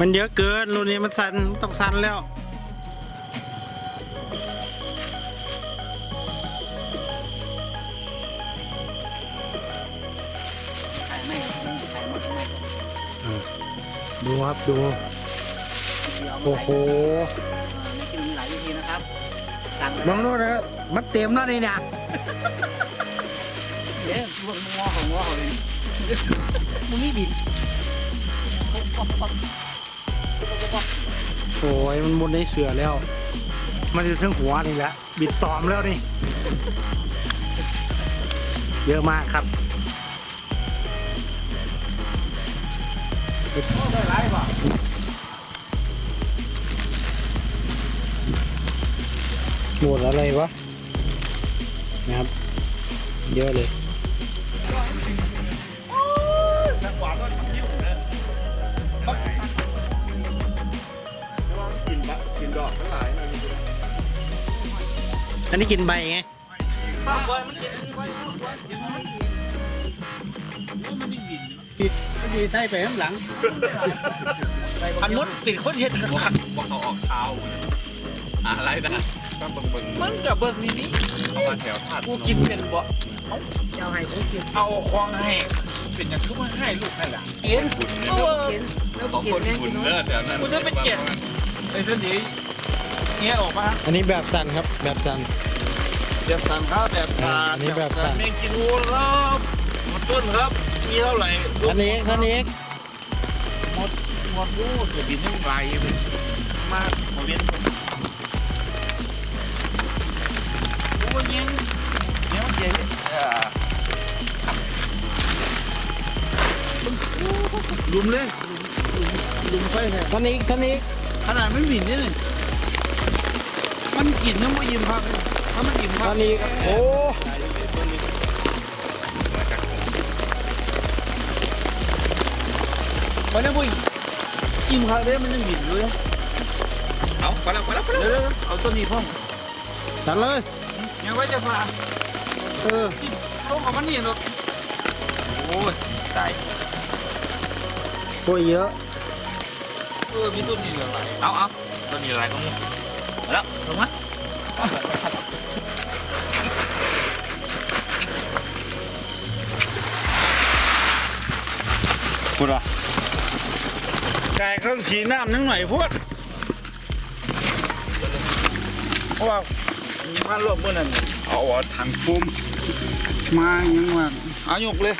มันเยอะเกินรุ่นนี้มันสันต้องสันแล้วถ่ายไม่ถ่ายหมดไม่ดูครับดูเดียวโอ้โหในกินมีหลายวิธีนะครับสั่งมองดูนะมันเต็มแล้วนี่เนี่ยเอ๊ะพวกงอของงอเขาเลยมึงนี่บิน โอ้ยมันบนในเสือแล้ว มันอยู่ทั้งหัวนี่แหละบิดตอมแล้วนี่ เยอะมากครับหมดอะไรวะนะครับ เยอะเลย อกทั้งหลายนะอันนี้กินใบไงมันดีใส่ไปข้างหลังอันมดติดคนเห็ดขัดบอกเขาออกเท้าอะไรนะก็เบิ่งเบิ่งมันกับเบิ้งนี่นี่เอามาแถวถาดกูกินเป็นบ่เจ้าให้ผมกินเอาควางให้เป็นอย่างคือมันให้ลูกให้หลานเอ็นบุญเนี่ยเออกินแล้วสองกิคนนแม่บุกิญนเลิศแถวนั้นกูจะเป็นเจ็ดไอ้เส้นดี เงี้ยออกมาอันนี้แบบสันครับแบบสันแบบสันครับแบบสาอันนี้แบบสั่น เมงกินวัวครับหมดต้นครับมีเท่าไหร่อันนี้อันนี้หมดหมดรูดจะบินทั้งไกลมามาเรียนกูว่ายิงเนี่ยมันเจ๋งเออลุมเลยลุมไปเลยอันนี้อันนี้ขนาดไม่หมิ่นนี่เลย มันกินยังไม่ยิ้มพักถ้ามันยิ้มพัอักนนี้โอ้มันยังไม่ยิ้มพักเลยมันยังหมิ่นเลยเอาไปแล้วไปแล้วไปเดี๋แล้วยวๆเอาตัวนี้พ่องสันเลยยังไว้จะพาเออลงกับมันนี่หรอกโอ้ยตายโอ้ยเยอะเออมีตัวนี้เหลืออะไรเอาเอาตัวนี้อะไรของ มึงเอาแล้วลงมาพูดว่าไก่เครื่องสีน้ำนึงหน่อยพูดเพราะว่ามีมารวบเมื่อนั้นเอาอะถังปุ้มมายังว่าเอาหยกเลย